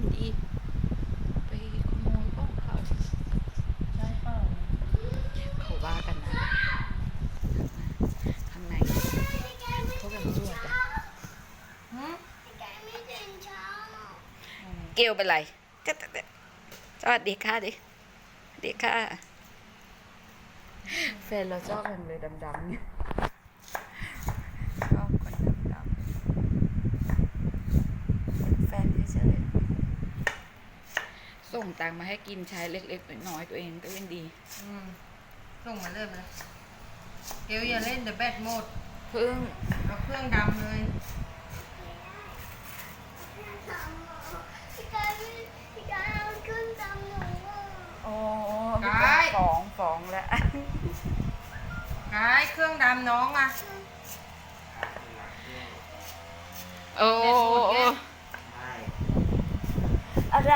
มดีไปขโมยของเขาใช่เปล่าเขาว่ากันนะข้างในพวกตำรวจอะหืมเกลเป็นไรก็สวัสดีค่ะดิสวัสดีค่ะแฟนเราชอบมันเลยดำๆเนี่ยชอบคนดำๆแฟนเฉยๆ ส่งตังค์มาให้กินใช้เล็กๆน้อยๆตัวเองก็ยังดี อืมส่งมาเลยมาเกลอย่าเล่นเดี๋ยวแบตหมดเพิ่งเอาเครื่องดำเลยโอ้ได้สองสองแล้วกายเครื่องดำน้องอะโอ้เน็ตหมดไงอะไร